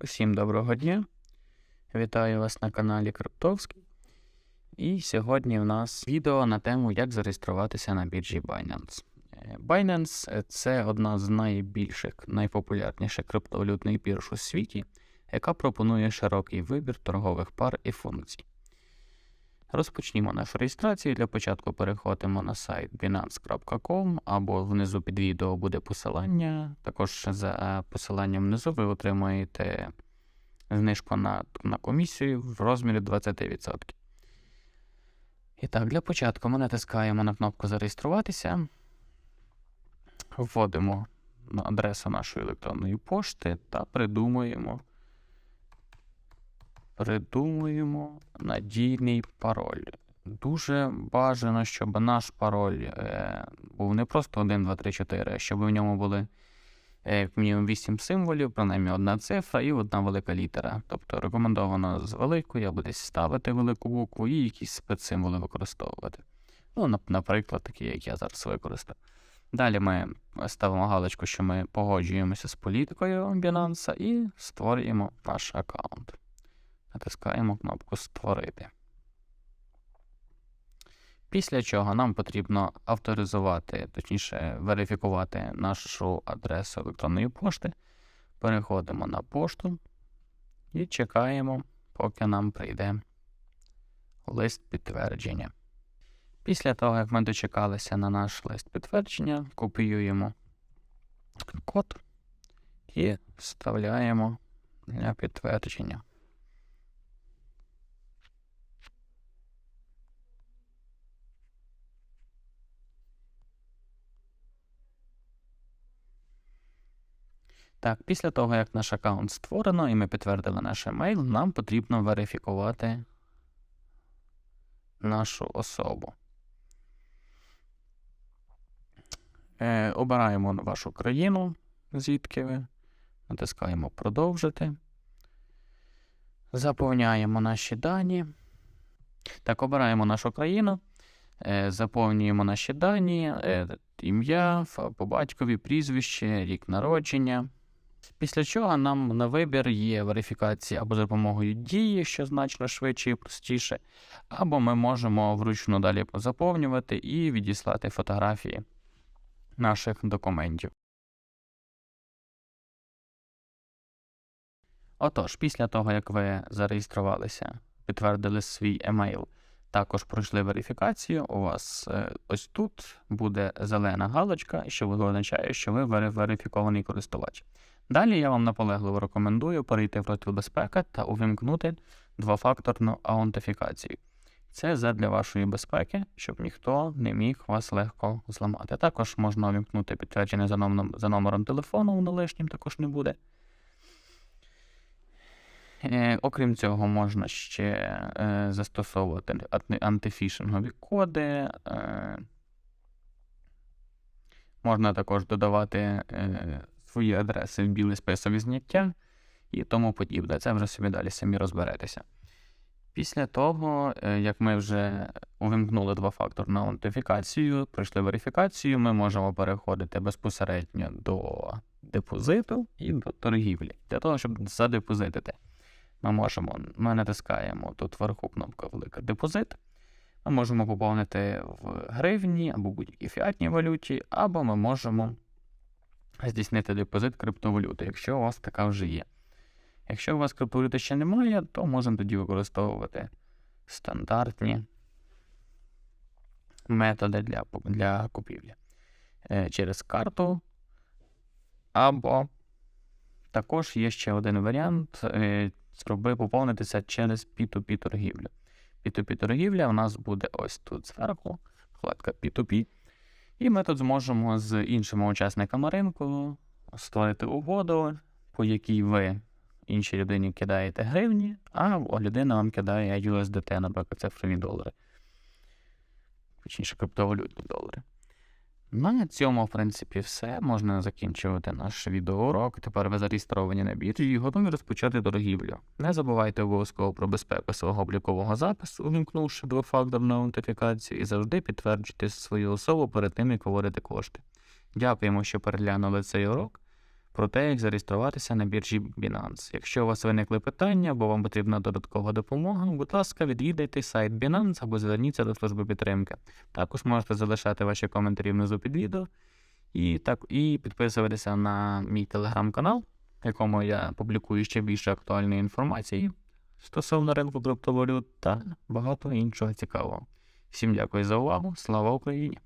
Усім доброго дня! Вітаю вас на каналі Криптовський. І сьогодні в нас відео на тему, як зареєструватися на біржі Binance. Е, Binance це одна з найбільших, найпопулярніших криптовалютних бірж у світі, яка пропонує широкий вибір торгових пар і функцій. Розпочнімо нашу реєстрацію. Для початку переходимо на сайт binance.com або внизу під відео буде посилання. Також за посиланням внизу ви отримаєте знижку на, на комісію в розмірі 20%. І так, для початку ми натискаємо на кнопку Зареєструватися, вводимо адресу нашої електронної пошти та придумуємо придумуємо надійний пароль. Дуже бажано, щоб наш пароль е, був не просто 1, 2, 3, 4, а щоб в ньому були е, як мінімум 8 символів, принаймні одна цифра і одна велика літера. Тобто рекомендовано з великою або десь ставити велику букву і якісь спецсимволи використовувати. Ну, наприклад, такі, як я зараз використаю. Далі ми ставимо галочку, що ми погоджуємося з політикою Binance і створюємо наш аккаунт. Натискаємо кнопку Створити. Після чого нам потрібно авторизувати, точніше, верифікувати нашу адресу електронної пошти. Переходимо на пошту і чекаємо, поки нам прийде лист підтвердження. Після того, як ми дочекалися на наш лист підтвердження, копіюємо код і вставляємо для підтвердження. Так, після того, як наш аккаунт створено і ми підтвердили наш емейл, нам потрібно верифікувати нашу особу. Е, обираємо вашу країну, звідки ви. Натискаємо продовжити. Заповняємо наші дані. Так, обираємо нашу країну. Е, заповнюємо наші дані, е, ім'я, по батькові, прізвище, рік народження. Після чого нам на вибір є верифікація або за допомогою дії, що значно швидше і простіше, або ми можемо вручну далі заповнювати і відіслати фотографії наших документів. Отож, після того, як ви зареєструвалися, підтвердили свій емейл, також пройшли верифікацію, у вас е, ось тут буде зелена галочка, що означає, що ви верифікований користувач. Далі я вам наполегливо рекомендую перейти в розділ безпека та увімкнути двофакторну аутентифікацію. Це задля вашої безпеки, щоб ніхто не міг вас легко зламати. Також можна увімкнути підтвердження за номером, за номером телефону, воно лишнім також не буде. Е, окрім цього, можна ще е, застосовувати антифішингові коди. Е, можна також додавати е, свої адреси в білий список зняття і тому подібне. Це вже собі далі самі розберетеся. Після того, е, як ми вже увімкнули двофакторну аутентифікацію, пройшли верифікацію, ми можемо переходити безпосередньо до депозиту і до торгівлі. Для того, щоб задепозитити, ми можемо, ми натискаємо тут вверху кнопка Велика депозит. Ми можемо поповнити в гривні або будь-якій фіатній валюті, або ми можемо здійснити депозит криптовалюти, якщо у вас така вже є. Якщо у вас криптовалюти ще немає, то можемо тоді використовувати стандартні методи для, для купівлі Е, через карту. Або також є ще один варіант е, зроби поповнитися через P2P торгівлю. P2P торгівля у нас буде ось тут зверху, вкладка P2P. І ми тут зможемо з іншими учасниками ринку створити угоду, по якій ви іншій людині кидаєте гривні, а людина вам кидає USDT, наприклад, цифрові долари. Точніше, криптовалютні долари. На цьому, в принципі, все. Можна закінчувати наш відеоурок. Тепер ви зареєстровані на біржі і готові розпочати торгівлю. Не забувайте обов'язково про безпеку свого облікового запису, увімкнувши двофакторну аутентифікацію, і завжди підтверджуйте свою особу перед тим, як говорити кошти. Дякуємо, що переглянули цей урок. Про те, як зареєструватися на біржі Binance. Якщо у вас виникли питання або вам потрібна додаткова допомога, будь ласка, відвідайте сайт Binance або зверніться до служби підтримки. Також можете залишати ваші коментарі внизу під відео і, так, і підписуватися на мій телеграм-канал, в якому я публікую ще більше актуальної інформації стосовно ринку криптовалют та багато іншого цікавого. Всім дякую за увагу. Слава Україні!